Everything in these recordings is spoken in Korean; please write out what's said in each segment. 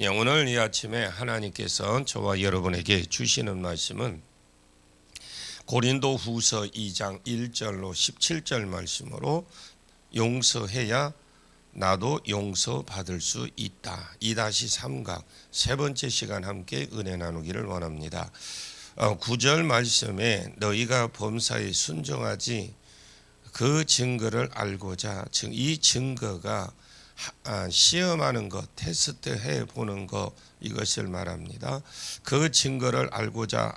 예, 오늘 이 아침에 하나님께서 저와 여러분에게 주시는 말씀은 고린도 후서 2장 1절로 17절 말씀으로 용서해야 나도 용서받을 수 있다. 2-3각 세 번째 시간 함께 은혜 나누기를 원합니다. 어, 9절 말씀에 너희가 범사에 순종하지 그 증거를 알고자 즉이 증거가 아, 시험하는 것, 테스트해 보는 것 이것을 말합니다. 그 증거를 알고자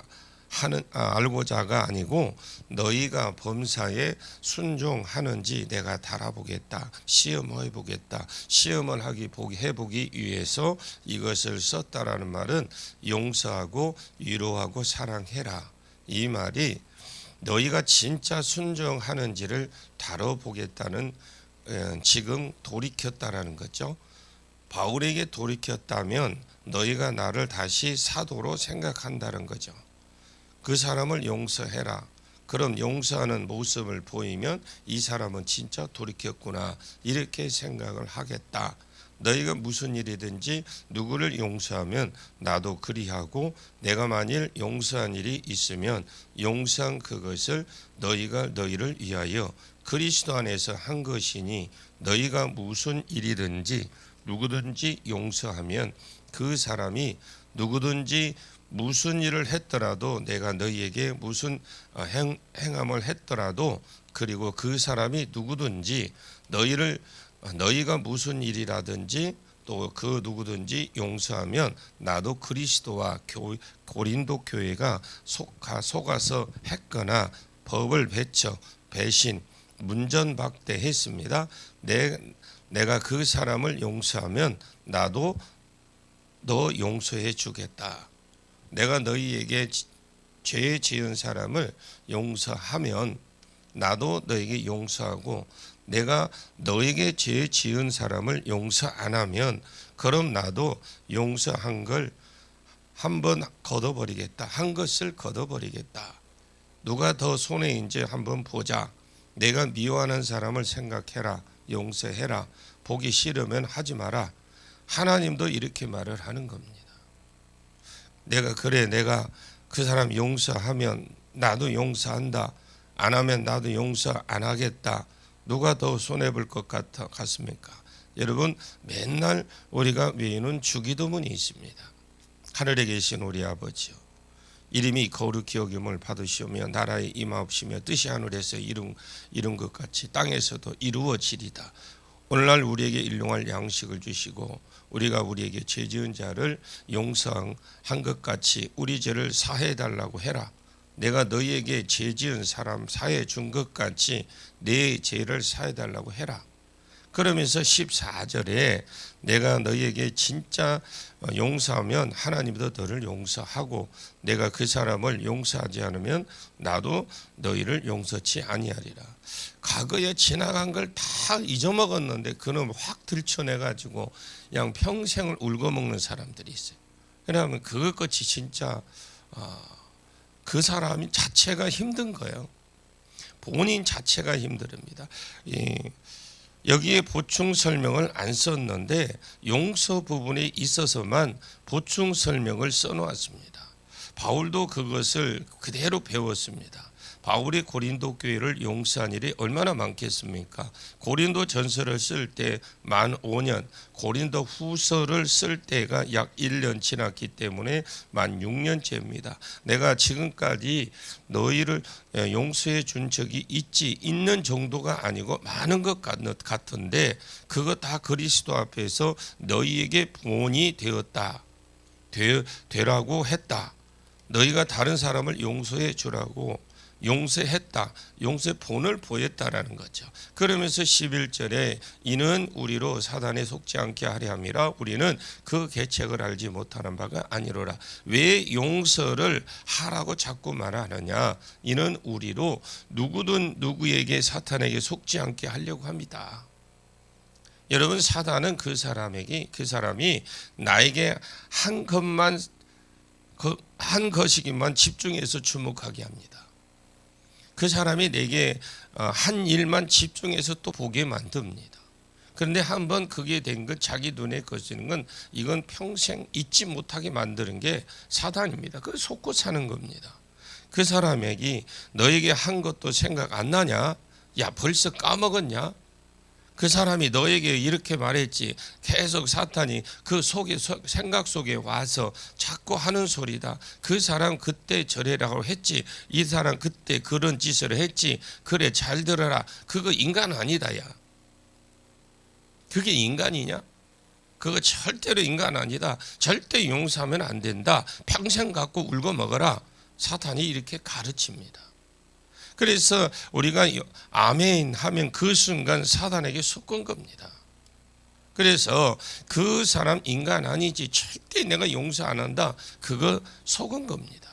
하는 아, 알고자가 아니고 너희가 범사에 순종하는지 내가 달아보겠다, 시험해 보겠다, 시험을 하기 보기 해보기 위해서 이것을 썼다라는 말은 용서하고 위로하고 사랑해라 이 말이 너희가 진짜 순종하는지를 다뤄보겠다는 지금 돌이켰다라는 거죠. 바울에게 돌이켰다면 너희가 나를 다시 사도로 생각한다는 거죠. 그 사람을 용서해라. 그럼 용서하는 모습을 보이면 이 사람은 진짜 돌이켰구나. 이렇게 생각을 하겠다. 너희가 무슨 일이든지 누구를 용서하면 나도 그리하고 내가 만일 용서한 일이 있으면 용서한 그것을 너희가 너희를 위하여 그리스도 안에서 한 것이니 너희가 무슨 일이든지 누구든지 용서하면 그 사람이 누구든지 무슨 일을 했더라도 내가 너희에게 무슨 행, 행함을 했더라도 그리고 그 사람이 누구든지 너희를 너희가 무슨 일이라든지 또 그 누구든지 용서하면 나도 그리스도와 교, 고린도 교회가 속아 속아서 했거나 법을 배쳐 배신 문전박대했습니다. 내 내가 그 사람을 용서하면 나도 너 용서해 주겠다. 내가 너희에게 죄 지은 사람을 용서하면 나도 너에게 용서하고 내가 너에게 죄 지은 사람을 용서 안 하면 그럼 나도 용서한 걸 한 번 걷어버리겠다. 한 것을 걷어버리겠다. 누가 더 손해 인지 한번 보자. 내가 미워하는 사람을 생각해라. 용서해라. 보기 싫으면 하지 마라. 하나님도 이렇게 말을 하는 겁니다. 내가 그래 내가 그 사람 용서하면 나도 용서한다. 안 하면 나도 용서 안 하겠다. 누가 더 손해 볼 것 같아 같습니까? 여러분 맨날 우리가 외우는 주기도문이 있습니다. 하늘에 계신 우리 아버지요. 이름이 거룩히 여김을 받으시오며 나라에 임하옵시며 뜻이 하늘에서 이룬 이룬 것 같이 땅에서도 이루어지리다. 오늘날 우리에게 일용할 양식을 주시고 우리가 우리에게 죄 지은 자를 용서한 것 같이 우리 죄를 사해 달라고 해라. 내가 너희에게 죄 지은 사람 사해 준 것 같이 내 죄를 사해 달라고 해라. 그러면서 14절에 내가 너희에게 진짜 용서하면 하나님도 너를 용서하고 내가 그 사람을 용서하지 않으면 나도 너희를 용서치 아니하리라. 과거에 지나간 걸 다 잊어먹었는데 그놈 확 들춰내 가지고 그냥 평생을 울고 먹는 사람들이 있어요. 왜냐하면 그것같이 진짜 그 사람이 자체가 힘든 거예요. 본인 자체가 힘듭니다. 여기에 보충 설명을 안 썼는데 용서 부분에 있어서만 보충 설명을 써놓았습니다. 바울도 그것을 그대로 배웠습니다. 바울이 고린도 교회를 용서한 일이 얼마나 많겠습니까? 고린도 전서를 쓸 때 만 5년, 고린도 후서를 쓸 때가 약 1년 지났기 때문에 만 6년째입니다. 내가 지금까지 너희를 용서해 준 적이 있지 있는 정도가 아니고 많은 것 같은데 그거 다 그리스도 앞에서 너희에게 본이 되었다. 되, 되라고 했다. 너희가 다른 사람을 용서해 주라고 용서했다. 용서의 본을 보였다라는 거죠. 그러면서 11절에 이는 우리로 사단에 속지 않게 하려 함이라 우리는 그 계책을 알지 못하는 바가 아니로라. 왜 용서를 하라고 자꾸 말하느냐? 이는 우리로 누구든 누구에게 사탄에게 속지 않게 하려고 합니다. 여러분 사단은 그 사람에게 그 사람이 나에게 한 것만 그한 것이기만 집중해서 주목하게 합니다. 그 사람이 내게 어, 한 일만 집중해서 또 보게 만듭니다. 그런데 한번 그게 된 것 자기 눈에 거지는 건 이건 평생 잊지 못하게 만드는 게 사단입니다. 그 속고 사는 겁니다. 그 사람에게 너에게 한 것도 생각 안 나냐? 야 벌써 까먹었냐? 그 사람이 너에게 이렇게 말했지. 계속 사탄이 그 속에 소- 생각 속에 와서 자꾸 하는 소리다. 그 사람 그때 저래라고 했지. 이 사람 그때 그런 짓을 했지. 그래 잘 들어라. 그거 인간 아니다야. 그게 인간이냐? 그거 절대로 인간 아니다. 절대 용서하면 안 된다. 평생 갖고 울고 먹어라. 사탄이 이렇게 가르칩니다. 그래서 우리가 아멘 하면 그 순간 사단에게 속은 겁니다. 그래서 그 사람 인간 아니지 절대 내가 용서 안 한다. 그거 속은 겁니다.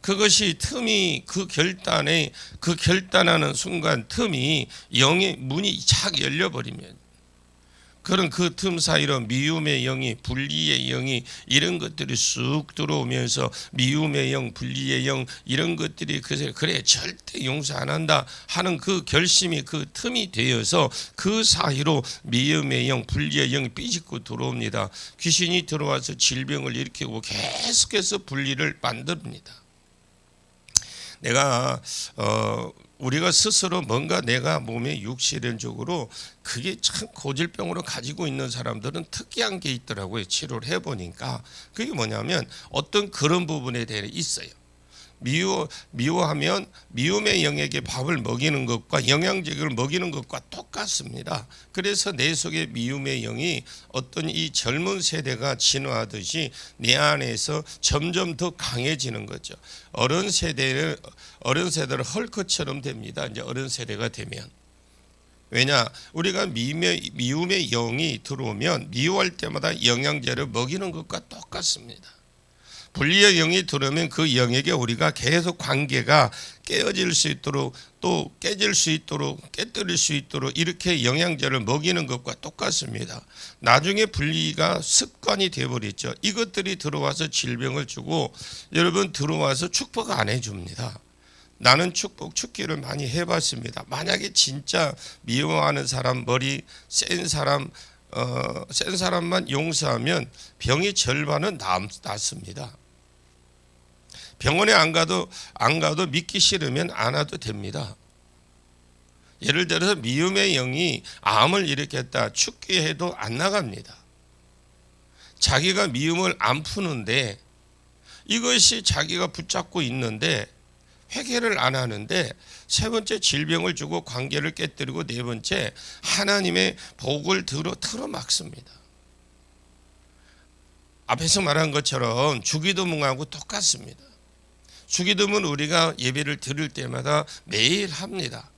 그것이 틈이 그 결단에 그 결단하는 순간 틈이 영의 문이 착 열려 버리면 그런 그 틈 사이로 미움의 영이 분리의 영이 이런 것들이 쑥 들어오면서 미움의 영, 분리의 영 이런 것들이 그래 그래 절대 용서 안 한다 하는 그 결심이 그 틈이 되어서 그 사이로 미움의 영, 분리의 영이 삐집고 들어옵니다. 귀신이 들어와서 질병을 일으키고 계속해서 분리를 만듭니다. 내가 어 우리가 스스로 뭔가 내가 몸에 육실현적으로 그게 참 고질병으로 가지고 있는 사람들은 특이한 게 있더라고요. 치료를 해보니까 그게 뭐냐면 어떤 그런 부분에 대해 있어요. 미워 미워하면 미움의 영에게 밥을 먹이는 것과 영양제를 먹이는 것과 똑같습니다. 그래서 내 속에 미움의 영이 어떤 이 젊은 세대가 진화하듯이 내 안에서 점점 더 강해지는 거죠. 어른 세대를 어른 세대를 헐크처럼 됩니다. 이제 어른 세대가 되면 왜냐 우리가 미움의, 미움의 영이 들어오면 미워할 때마다 영양제를 먹이는 것과 똑같습니다. 분리의 영이 들어오면 그 영에게 우리가 계속 관계가 깨어질 수 있도록 또 깨질 수 있도록 깨뜨릴 수 있도록 이렇게 영양제를 먹이는 것과 똑같습니다. 나중에 분리가 습관이 되어버렸죠. 이것들이 들어와서 질병을 주고 여러분 들어와서 축복 안 해줍니다. 나는 축복 축기를 많이 해봤습니다. 만약에 진짜 미워하는 사람 머리 센 사람 어, 센 사람만 용서하면 병이 절반은 남, 낫습니다. 병원에 안 가도 안 가도 믿기 싫으면 안 와도 됩니다. 예를 들어서 미움의 영이 암을 일으켰다 축기해도 안 나갑니다. 자기가 미움을 안 푸는데 이것이 자기가 붙잡고 있는데 회개를 안 하는데 세 번째 질병을 주고 관계를 깨뜨리고 네 번째 하나님의 복을 들어 틀어 막습니다. 앞에서 말한 것처럼 주기도문하고 똑같습니다. 주기도문 우리가 예배를 드릴 때마다 매일 합니다.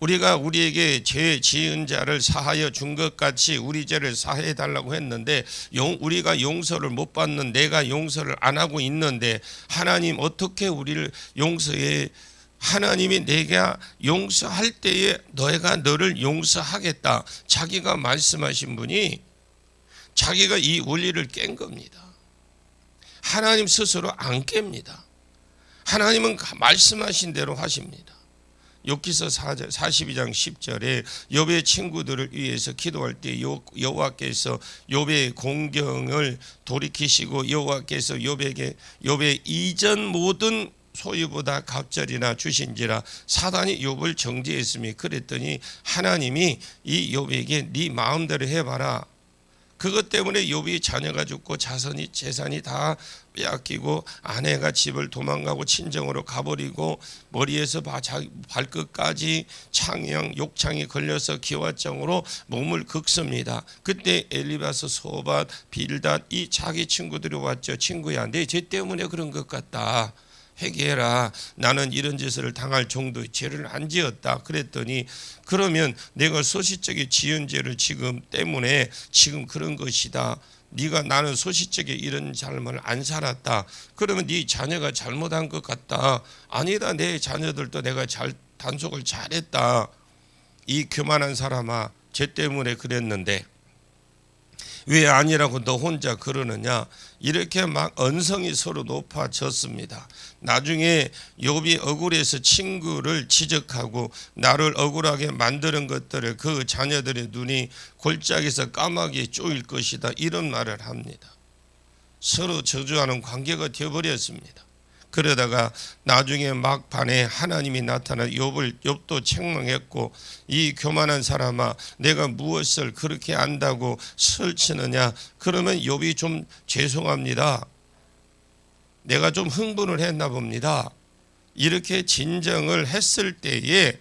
우리가 우리에게 죄 지은 자를 사하여 준 것 같이 우리 죄를 사해 달라고 했는데 용, 우리가 용서를 못 받는 내가 용서를 안 하고 있는데 하나님 어떻게 우리를 용서해 하나님이 내가 용서할 때에 너희가 너를 용서하겠다 자기가 말씀하신 분이 자기가 이 원리를 깬 겁니다. 하나님 스스로 안 깹니다. 하나님은 말씀하신 대로 하십니다. 욥기서 42장 10절에 욥의 친구들을 위해서 기도할 때 여호와께서 욥의 공경을 돌이키시고 여호와께서 욥에게 욥의 이전 모든 소유보다 갑절이나 주신지라 사단이 욥을 정죄했으니 그랬더니 하나님이 이 욥에게 네 마음대로 해봐라 그것 때문에 욥이 자녀가 죽고 자손이 재산이 다 빼앗기고 아내가 집을 도망가고 친정으로 가버리고 머리에서 발끝까지 창형 욕창이 걸려서 기와장으로 몸을 긁습니다. 그때 엘리바스 소밭 빌닷 이 자기 친구들이 왔죠. 친구야 내 죄 때문에 그런 것 같다. 회개해라. 나는 이런 짓을 당할 정도의 죄를 안 지었다. 그랬더니 그러면 내가 소시적인 지은 죄를 지금 때문에 지금 그런 것이다. 네가 나는 소시적에 이런 삶을 안 살았다. 그러면 네 자녀가 잘못한 것 같다. 아니다. 내 자녀들도 내가 잘 단속을 잘했다. 이 교만한 사람아, 죄 때문에 그랬는데 왜 아니라고 너 혼자 그러느냐 이렇게 막 언성이 서로 높아졌습니다. 나중에 욥이 억울해서 친구를 지적하고 나를 억울하게 만드는 것들을 그 자녀들의 눈이 골짜기에서 까마귀에 쪼일 것이다 이런 말을 합니다. 서로 저주하는 관계가 되어버렸습니다. 그러다가 나중에 막판에 하나님이 나타나 욥을 욥도 책망했고 이 교만한 사람아 내가 무엇을 그렇게 안다고 설치느냐 그러면 욥이 좀 죄송합니다. 내가 좀 흥분을 했나 봅니다. 이렇게 진정을 했을 때에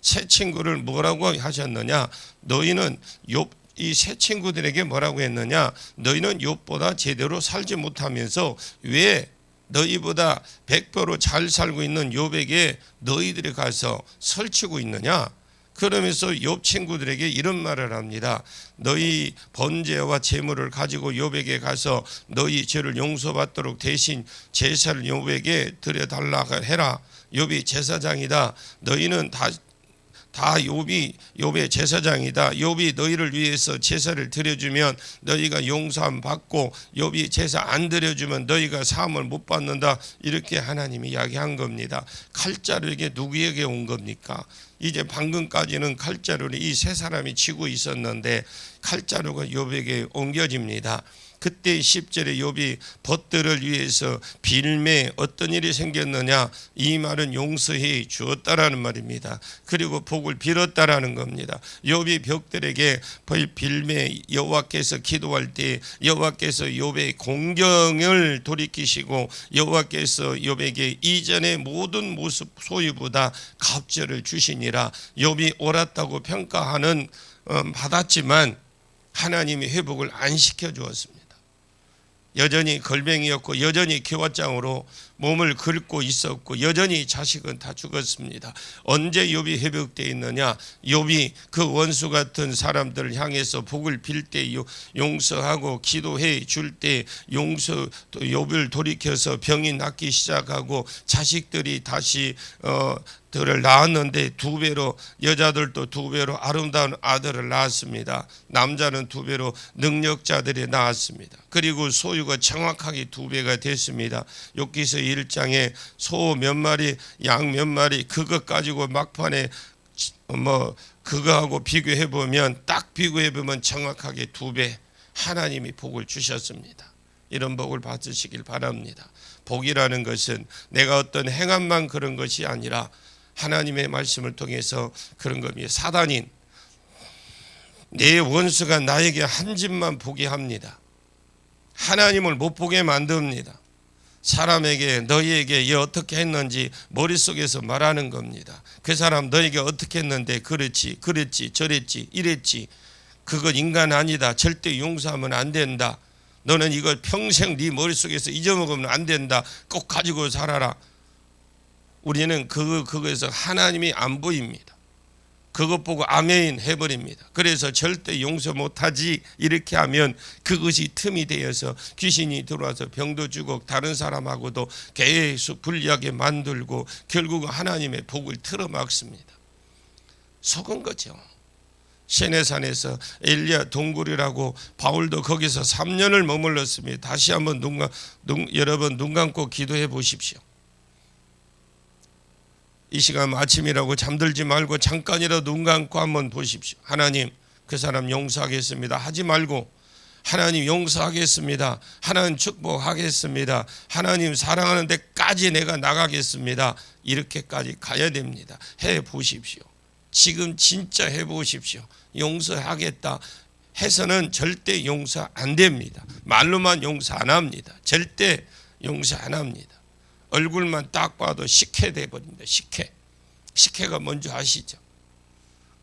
새 친구를 뭐라고 하셨느냐 너희는 욥 이새 친구들에게 뭐라고 했느냐 너희는 욥보다 제대로 살지 못하면서 왜 너희보다 백배로 잘 살고 있는 욥에게 너희들이 가서 설치고 있느냐? 그러면서 욥 친구들에게 이런 말을 합니다. 너희 번제와 제물을 가지고 욥에게 가서 너희 죄를 용서받도록 대신 제사를 욥에게 드려 달라 해라. 욥이 제사장이다. 너희는 다 다 욥이 욥의 제사장이다. 욥이 너희를 위해서 제사를 드려주면 너희가 용서함 받고 욥이 제사 안 드려주면 너희가 사함을 못 받는다. 이렇게 하나님이 이야기한 겁니다. 칼자루에게 누구에게 온 겁니까? 이제 방금까지는 칼자루를 이 세 사람이 쥐고 있었는데 칼자루가 욥에게 옮겨집니다. 그때 10절에 욥이 벗들을 위해서 빌매 어떤 일이 생겼느냐 이 말은 용서해 주었다라는 말입니다. 그리고 복을 빌었다라는 겁니다. 욥이 벽들에게 빌매 여호와께서 기도할 때 여호와께서 욥의 공경을 돌이키시고 여호와께서 욥에게 이전의 모든 모습 소유보다 갑절을 주시니라 욥이 옳았다고 평가하는 어, 받았지만 하나님이 회복을 안 시켜 주었습니다. 여전히 걸뱅이였고 여전히 기와장으로 몸을 긁고 있었고 여전히 자식은 다 죽었습니다. 언제 욥이 회복되어 있느냐? 욥이 그 원수 같은 사람들을 향해서 복을 빌 때 용서하고 기도해 줄 때 용서 욥을 돌이켜서 병이 낫기 시작하고 자식들이 다시 어 들을 낳았는데 두 배로 여자들도 두 배로 아름다운 아들을 낳았습니다. 남자는 두 배로 능력자들이 낳았습니다. 그리고 소유가 정확하게 두 배가 됐습니다. 욥기서 1장에 소 몇 마리, 양 몇 마리 그것 가지고 막판에 뭐 그거하고 비교해 보면 딱 비교해 보면 정확하게 두 배 하나님이 복을 주셨습니다. 이런 복을 받으시길 바랍니다. 복이라는 것은 내가 어떤 행함만 그런 것이 아니라 하나님의 말씀을 통해서 그런 겁니다. 사단인 내 원수가 나에게 한 집만 보게 합니다. 하나님을 못 보게 만듭니다. 사람에게 너희에게 이 어떻게 했는지 머릿속에서 말하는 겁니다. 그 사람 너에게 어떻게 했는데 그렇지 그랬지 저랬지 이랬지 그건 인간 아니다. 절대 용서하면 안 된다. 너는 이걸 평생 네 머릿속에서 잊어먹으면 안 된다. 꼭 가지고 살아라. 우리는 그 그거에서 하나님이 안 보입니다. 그것 보고 아멘 해버립니다. 그래서 절대 용서 못하지 이렇게 하면 그것이 틈이 되어서 귀신이 들어와서 병도 주고 다른 사람하고도 계속 불리하게 만들고 결국 하나님의 복을 틀어막습니다. 속은 거죠. 세네산에서 엘리야 동굴이라고 바울도 거기서 3년을 머물렀습니다. 다시 한번 눈, 눈 여러분 눈 감고 기도해 보십시오. 이 시간 아침이라고 잠들지 말고 잠깐이라도 눈 감고 한번 보십시오. 하나님 그 사람 용서하겠습니다. 하지 말고 하나님 용서하겠습니다. 하나님 축복하겠습니다. 하나님 사랑하는 데까지 내가 나가겠습니다. 이렇게까지 가야 됩니다. 해 보십시오. 지금 진짜 해 보십시오. 용서하겠다 해서는 절대 용서 안 됩니다. 말로만 용서 안 합니다. 절대 용서 안 합니다. 얼굴만 딱 봐도 식혜 돼 버립니다. 식혜. 식혜가 뭔지 아시죠?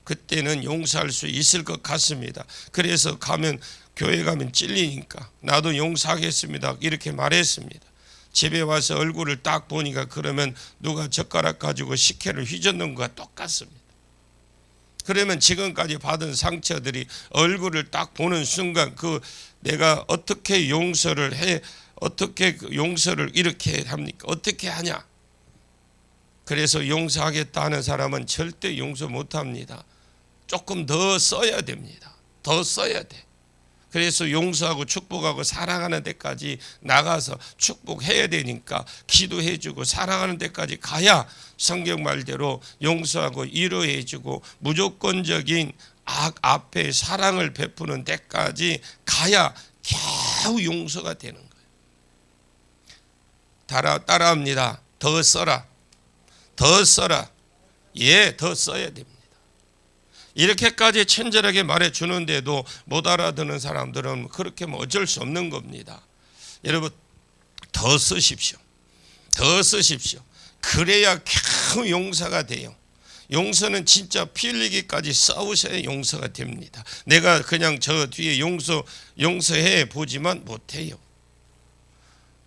그때는 용서할 수 있을 것 같습니다. 그래서 가면 교회 가면 찔리니까 나도 용서하겠습니다. 이렇게 말했습니다. 집에 와서 얼굴을 딱 보니까 그러면 누가 젓가락 가지고 식혜를 휘젓는 것과 똑같습니다. 그러면 지금까지 받은 상처들이 얼굴을 딱 보는 순간 그 내가 어떻게 용서를 해 어떻게 그 용서를 이렇게 합니까? 어떻게 하냐? 그래서 용서하겠다 하는 사람은 절대 용서 못 합니다. 조금 더 써야 됩니다. 더 써야 돼. 그래서 용서하고 축복하고 사랑하는 데까지 나가서 축복해야 되니까 기도해주고 사랑하는 데까지 가야 성경 말대로 용서하고 위로해주고 무조건적인 악 앞에 사랑을 베푸는 데까지 가야 겨우 용서가 되는 거예요. 따라 따라합니다. 더 써라. 더 써라. 예, 더 써야 됩니다. 이렇게까지 친절하게 말해 주는데도 못 알아듣는 사람들은 그렇게 뭐 어쩔 수 없는 겁니다. 여러분 더 쓰십시오. 더 쓰십시오. 그래야 겨우 용서가 돼요. 용서는 진짜 피 흘리기까지 싸우셔야 용서가 됩니다. 내가 그냥 저 뒤에 용서 용서해 보지만 못해요.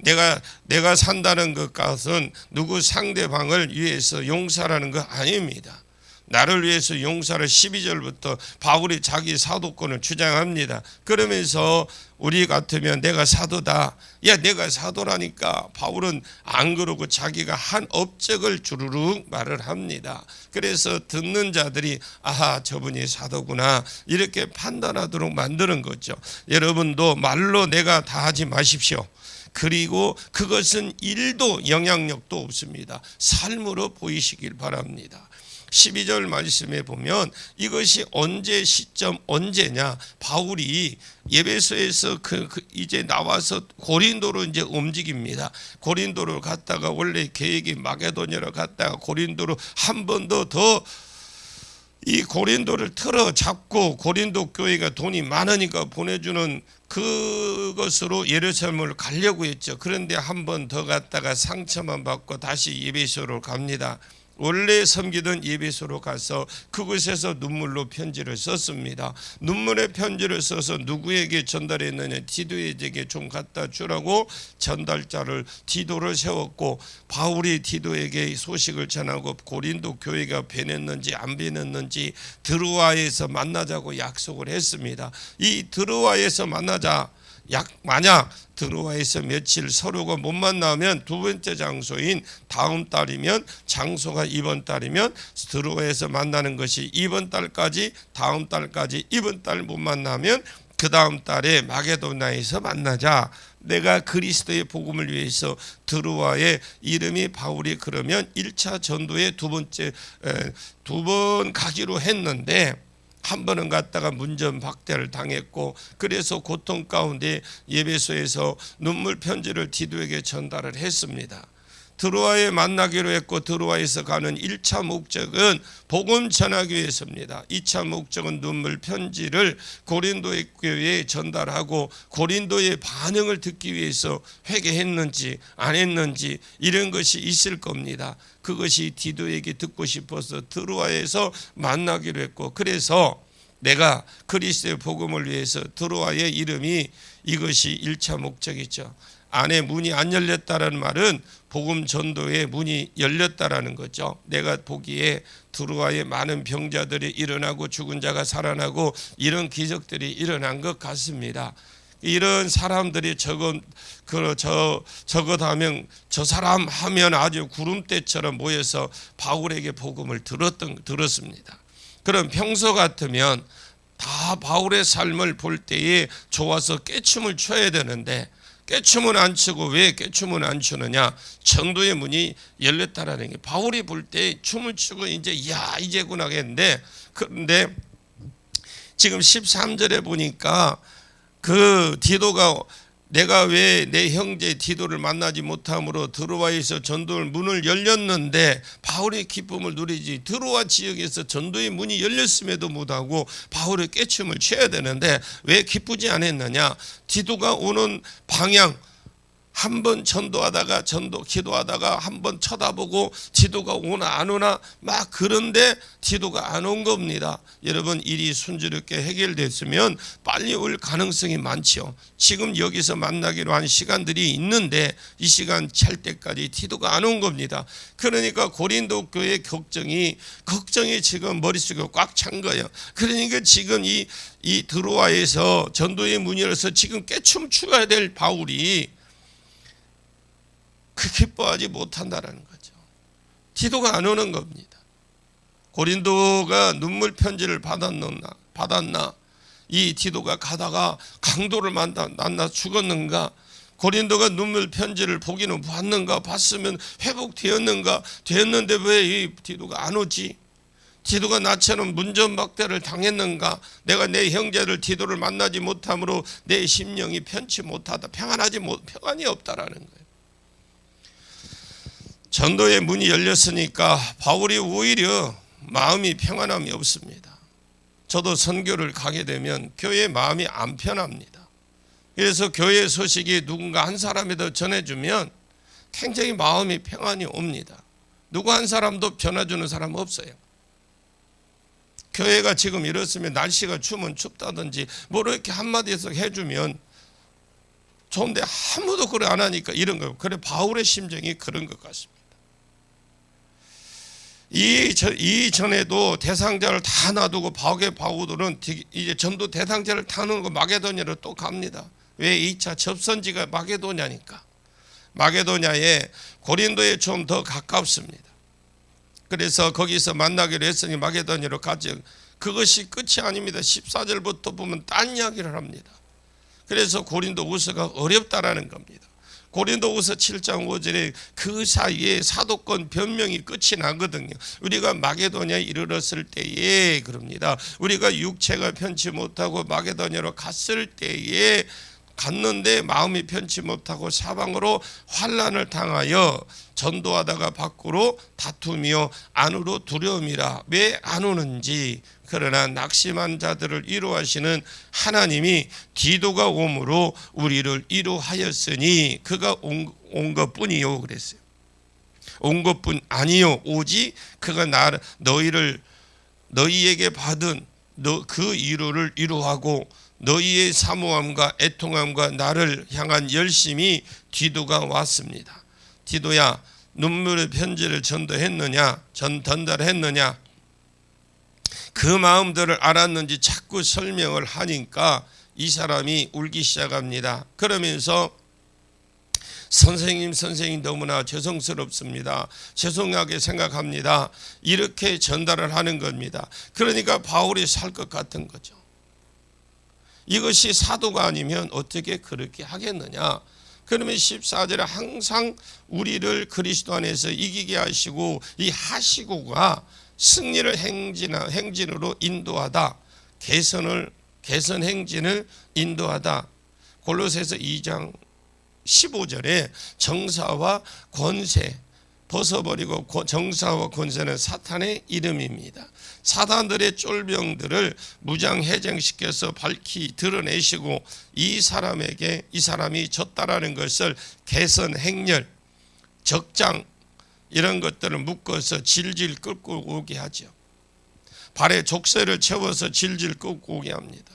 내가 내가 산다는 것것은 누구 상대방을 위해서 용서라는 거 아닙니다. 나를 위해서 용서를 12절부터 바울이 자기 사도권을 주장합니다. 그러면서 우리 같으면 내가 사도다. 야, 내가 사도라니까. 바울은 안 그러고 자기가 한 업적을 주르륵 말을 합니다. 그래서 듣는 자들이 아하, 저분이 사도구나. 이렇게 판단하도록 만드는 거죠. 여러분도 말로 내가 다 하지 마십시오. 그리고 그것은 일도 영향력도 없습니다. 삶으로 보이시길 바랍니다. 12절 말씀에 보면 이것이 언제 시점 언제냐 바울이 예배소에서 그, 그 이제 나와서 고린도로 이제 움직입니다. 고린도로 갔다가 원래 계획이 마게도냐로 갔다가 고린도로 한 번 더더 이 고린도를 틀어 잡고 고린도 교회가 돈이 많으니까 보내주는 그것으로 예루살렘을 가려고 했죠. 그런데 한 번 더 갔다가 상처만 받고 다시 예배소로 갑니다. 원래 섬기던 예배소로 가서 그곳에서 눈물로 편지를 썼습니다. 눈물의 편지를 써서 누구에게 전달했느냐 디도에게 좀 갖다 주라고 전달자를 디도를 세웠고 바울이 디도에게 소식을 전하고 고린도 교회가 배냈는지 안 배냈는지 드루아에서 만나자고 약속을 했습니다. 이 드루아에서 만나자 약 만약 드로아에서 며칠 서로가 못 만나면 두 번째 장소인 다음 달이면 장소가 이번 달이면 드로아에서 만나는 것이 이번 달까지 다음 달까지 이번 달 못 만나면 그 다음 달에 마게도나에서 만나자. 내가 그리스도의 복음을 위해서 드루아의 이름이 바울이 그러면 1차 전도의 두 번째 두 번 가기로 했는데 한 번은 갔다가 문전 박대를 당했고 그래서 고통 가운데 예배소에서 눈물 편지를 디도에게 전달을 했습니다. 드로아에 만나기로 했고 드로아에서 가는 1차 목적은 복음 전하기 위해서입니다. 2차 목적은 눈물 편지를 고린도의 교회에 전달하고 고린도의 반응을 듣기 위해서 회개했는지 안 했는지 이런 것이 있을 겁니다. 그것이 디도에게 듣고 싶어서 드로아에서 만나기로 했고 그래서 내가 그리스도의 복음을 위해서 드로아의 이름이 이것이 1차 목적이죠. 안에 문이 안 열렸다라는 말은 복음 전도의 문이 열렸다라는 거죠. 내가 보기에 드루아의 많은 병자들이 일어나고 죽은 자가 살아나고 이런 기적들이 일어난 것 같습니다. 이런 사람들이 저거 그저 저것 하면 저 사람 하면 아주 구름대처럼 모여서 바울에게 복음을 들었던 들었습니다. 그럼 평소 같으면 다 바울의 삶을 볼 때에 좋아서 깨춤을 춰야 되는데 깨춤은 안 추고 왜 깨춤은 안 추느냐? 전도의 문이 열렸다라는 게 바울이 볼 때 춤을 추고 이제 야 이제구나 했는데 그런데 지금 13절에 보니까 그 디도가 내가 왜 내 형제 디도를 만나지 못함으로 드로아에서 전도를 문을 열렸는데 바울의 기쁨을 누리지 드로아 지역에서 전도의 문이 열렸음에도 못하고 바울의 깨춤을 취해야 되는데 왜 기쁘지 않았느냐? 디도가 오는 방향 한 번 전도하다가 전도 기도하다가 한 번 쳐다보고 지도가 오나 안 오나 막 그런데 지도가 안 온 겁니다. 여러분 일이 순조롭게 해결됐으면 빨리 올 가능성이 많죠. 지금 여기서 만나기로 한 시간들이 있는데 이 시간 찰 때까지 디도가 안 온 겁니다. 그러니까 고린도 교회 걱정이 걱정이 지금 머릿속에 꽉 찬 거예요. 그러니까 지금 이이 드로아에서 전도의 문이 열어서 지금 깨춤 추가야 될 바울이 그 기뻐하지 못한다라는 거죠. 기도가 안 오는 겁니다. 고린도가 눈물 편지를 받았나 받았나 이 디도가 가다가 강도를 만나, 만나 죽었는가? 고린도가 눈물 편지를 보기는 봤는가? 봤으면 회복되었는가? 되었는데 왜이 디도가 안 오지? 디도가 나처럼 문전박대를 당했는가? 내가 내 형제를 디도를 만나지 못함으로 내 심령이 편치 못하다. 평안하지 못 평안이 없다라는 거예요. 전도의 문이 열렸으니까 바울이 오히려 마음이 평안함이 없습니다. 저도 선교를 가게 되면 교회 마음이 안 편합니다. 그래서 교회 소식이 누군가 한 사람이더 전해주면 굉장히 마음이 평안이 옵니다. 누구 한 사람도 변화주는 사람 없어요. 교회가 지금 이렇으면 날씨가 추면 춥다든지 뭐 이렇게 한마디에서 해주면 좋은데 아무도 그래 안 하니까 이런 거. 그래 바울의 심정이 그런 것 같습니다. 이, 저, 이 전에도 대상자를 다 놔두고 바울의 바울들은 이제 전도 대상자를 타는 거 마게도냐로 또 갑니다. 왜 2차 접선지가 마게도냐니까. 마게도냐에 고린도에 좀 더 가깝습니다. 그래서 거기서 만나기로 했으니 마게도냐로 가죠. 그것이 끝이 아닙니다. 14절부터 보면 딴 이야기를 합니다. 그래서 고린도 우서가 어렵다라는 겁니다. 고린도후서 7장 5절에 그 사이에 사도권 변명이 끝이 나거든요. 우리가 마게도냐에 이르렀을 때에 그럽니다. 우리가 육체가 편치 못하고 마게도냐로 갔을 때에 갔는데 마음이 편치 못하고 사방으로 환란을 당하여 전도하다가 밖으로 다툼이요 안으로 두려움이라 왜 안 오는지 그러나 낙심한 자들을 위로하시는 하나님이 디도가 오므로 우리를 위로하였으니 그가 온, 온 것뿐이요 그랬어요. 온 것뿐 아니요 오직 그가 나 너희를 너희에게 받은 너그 위로를 위로하고 너희의 사모함과 애통함과 나를 향한 열심이 디도가 왔습니다. 디도야 눈물의 편지를 전도했느냐 전 전달했느냐 그 마음들을 알았는지 자꾸 설명을 하니까 이 사람이 울기 시작합니다. 그러면서 선생님, 선생님 너무나 죄송스럽습니다. 죄송하게 생각합니다. 이렇게 전달을 하는 겁니다. 그러니까 바울이 살 것 같은 거죠. 이것이 사도가 아니면 어떻게 그렇게 하겠느냐? 그러면 14절에 항상 우리를 그리스도 안에서 이기게 하시고 이 하시고가 승리를 행진, 행진으로 인도하다. 개선을 개선 행진을 인도하다. 골로새서 2장 15절에 정사와 권세 벗어버리고 정사와 권세는 사탄의 이름입니다. 사단들의 쫄병들을 무장 해쟁시켜서 밝히 드러내시고 이 사람에게 이 사람이 졌다라는 것을 개선 행렬 적장 이런 것들을 묶어서 질질 끌고 오게 하죠. 발에 족쇄를 채워서 질질 끌고 오게 합니다.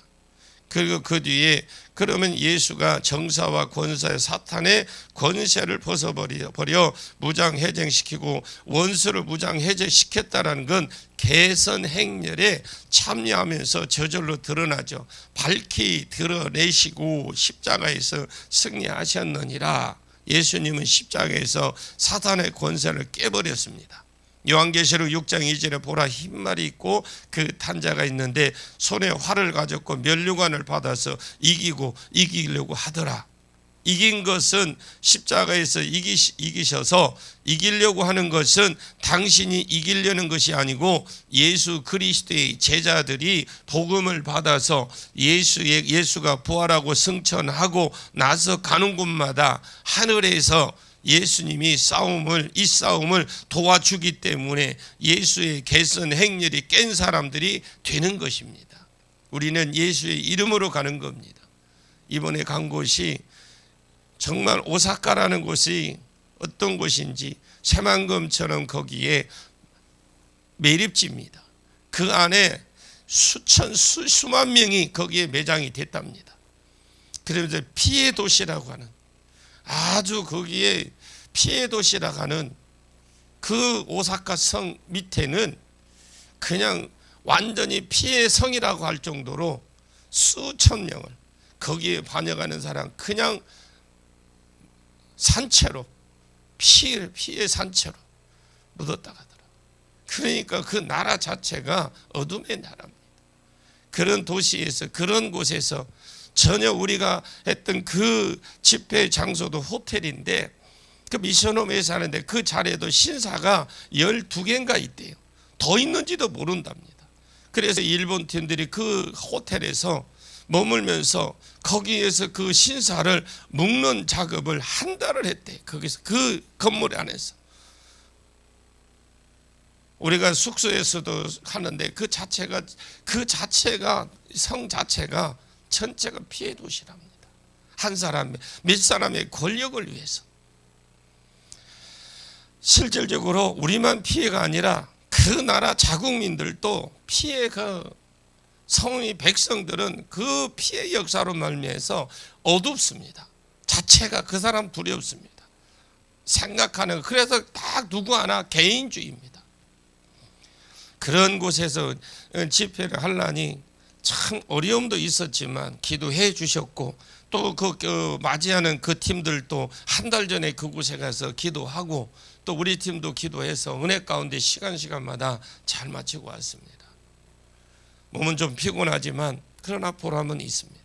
그리고 그 뒤에 그러면 예수가 정사와 권사의 사탄의 권세를 벗어버려 버려 무장해제시키고 원수를 무장해제시켰다라는 건 개선 행렬에 참여하면서 저절로 드러나죠. 밝히 드러내시고 십자가에서 승리하셨느니라. 예수님은 십자가에서 사탄의 권세를 깨버렸습니다. 요한계시록 6장 2절에 보라 흰 말이 있고 그 탄자가 있는데 손에 활을 가졌고 면류관을 받아서 이기고 이기려고 하더라. 이긴 것은 십자가에서 이기시, 이기셔서 이기려고 하는 것은 당신이 이기려는 것이 아니고 예수 그리스도의 제자들이 복음을 받아서 예수의 예수가 부활하고 승천하고 나서 가는 곳마다 하늘에서 예수님이 싸움을 이 싸움을 도와주기 때문에 예수의 개선 행렬이 깬 사람들이 되는 것입니다. 우리는 예수의 이름으로 가는 겁니다. 이번에 간 곳이 정말 오사카라는 곳이 어떤 곳인지 새만금처럼 거기에 매립지입니다. 그 안에 수천 수, 수만 명이 거기에 매장이 됐답니다. 그래서 피해 도시라고 하는 아주 거기에 피해 도시라고 하는 그 오사카 성 밑에는 그냥 완전히 피해 성이라고 할 정도로 수천 명을 거기에 반역하는 사람 그냥 산채로 피해 피해 산채로 묻었다 가 더라. 그러니까 그 나라 자체가 어둠의 나라입니다. 그런 도시에서 그런 곳에서 전혀 우리가 했던 그 집회 장소도 호텔인데 그 미션홈에 사는데 그 자리에도 신사가 12개인가 있대요. 더 있는지도 모른답니다. 그래서 일본 팀들이 그 호텔에서 머물면서 거기에서 그 신사를 묶는 작업을 한 달을 했대. 거기서 그 건물 안에서. 우리가 숙소에서도 하는데 그 자체가 그 자체가 성 자체가 전체가 피해 도시랍니다. 한 사람 몇 사람의 권력을 위해서 실질적으로 우리만 피해가 아니라 그 나라 자국민들도 피해 그 성의 백성들은 그 피해 역사로 말미해서 어둡습니다. 자체가 그 사람 두렵습니다. 생각하는 그래서 딱 누구 하나 개인주의입니다. 그런 곳에서 집회를 하려니 참 어려움도 있었지만 기도해 주셨고 또그 맞이하는 그 팀들도 한 달 전에 그곳에 가서 기도하고 또 우리 팀도 기도해서 은혜 가운데 시간 시간마다 잘 마치고 왔습니다. 몸은 좀 피곤하지만 그러나 보람은 있습니다.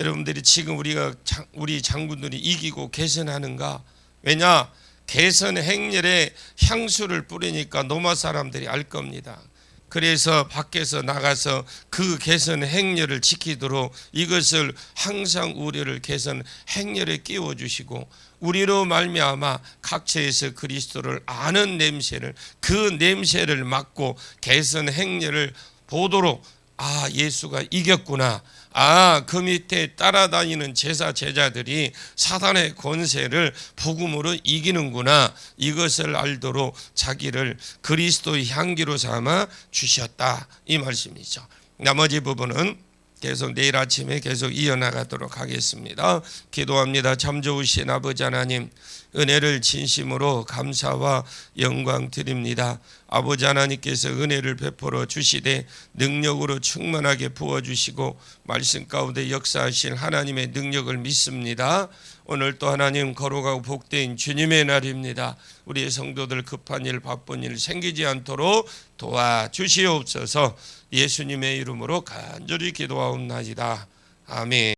여러분들이 지금 우리가 장, 우리 장군들이 이기고 개선하는가? 왜냐? 개선 행렬에 향수를 뿌리니까 노마 사람들이 알 겁니다. 그래서 밖에서 나가서 그 개선 행렬을 지키도록 이것을 항상 우리를 개선 행렬에 끼워 주시고 우리로 말미암아 각처에서 그리스도를 아는 냄새를 그 냄새를 맡고 개선 행렬을 보도록 아 예수가 이겼구나. 아 그 밑에 따라다니는 제사 제자들이 사단의 권세를 복음으로 이기는구나. 이것을 알도록 자기를 그리스도의 향기로 삼아 주셨다. 이 말씀이죠. 나머지 부분은 계속 내일 아침에 계속 이어나가도록 하겠습니다. 기도합니다. 참 좋으신 아버지 하나님 은혜를 진심으로 감사와 영광 드립니다. 아버지 하나님께서 은혜를 베풀어 주시되 능력으로 충만하게 부어 주시고 말씀 가운데 역사하실 하나님의 능력을 믿습니다. 오늘 또 하나님 거룩하고 복된 주님의 날입니다. 우리의 성도들 급한 일 바쁜 일 생기지 않도록 도와주시옵소서. 예수님의 이름으로 간절히 기도하옵나이다. 아멘.